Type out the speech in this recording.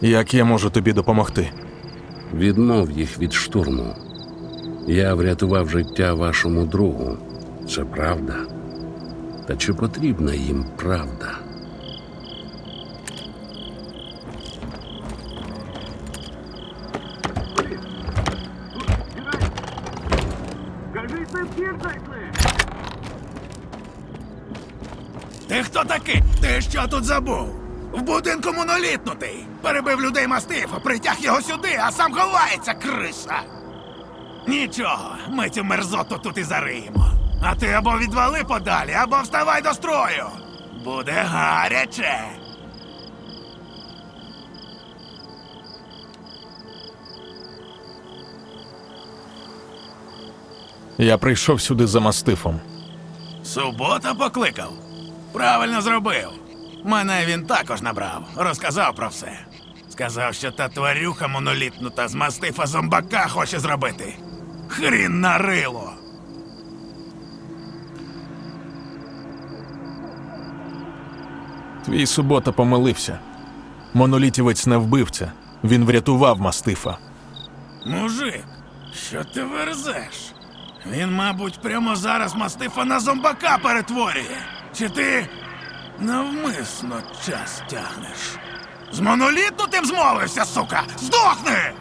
Як я можу тобі допомогти? Відмов їх від штурму. Я врятував життя вашому другу. Це правда. Та чи потрібна їм правда? Ти хто такий? Ти що тут забув? В будинку монолітнутий. Перебив людей мастифа, притяг його сюди, а сам ховається, криса. Нічого, ми цю мерзоту тут і зариємо. А ти або відвали подалі, або вставай до строю. Буде гаряче. Я прийшов сюди за мастифом. Субота покликав. Правильно зробив. Мене він також набрав, розказав про все. Сказав, що та тварюха монолітнута з мастифа зомбака хоче зробити. Хрін на рило. Твій субота помилився. Монолітівець не вбивця. Він врятував мастифа. Мужик, що ти верзеш? Він, мабуть, прямо зараз мастифа на зомбака перетворює. Чи ти навмисно час тягнеш? З моноліту ти б змовився, сука! Здохни!